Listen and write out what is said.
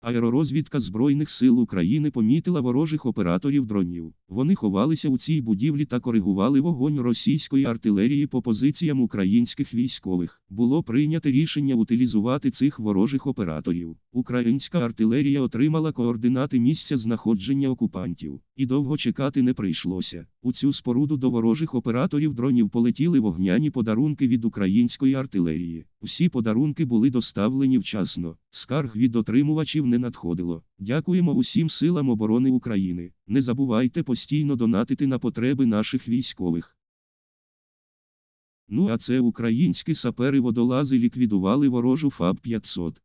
Аеророзвідка Збройних сил України помітила ворожих операторів дронів. Вони ховалися у цій будівлі та коригували вогонь російської артилерії по позиціям українських військових. Було прийнято рішення утилізувати цих ворожих операторів. Українська артилерія отримала координати місця знаходження окупантів, і довго чекати не прийшлося. У цю споруду до ворожих операторів дронів полетіли вогняні подарунки від української артилерії. Усі подарунки були доставлені вчасно. Скарг від отримувачів не надходило. Дякуємо усім силам оборони України. Не забувайте постійно донатити на потреби наших військових. Ну а це українські сапери водолази ліквідували ворожу ФАБ 500.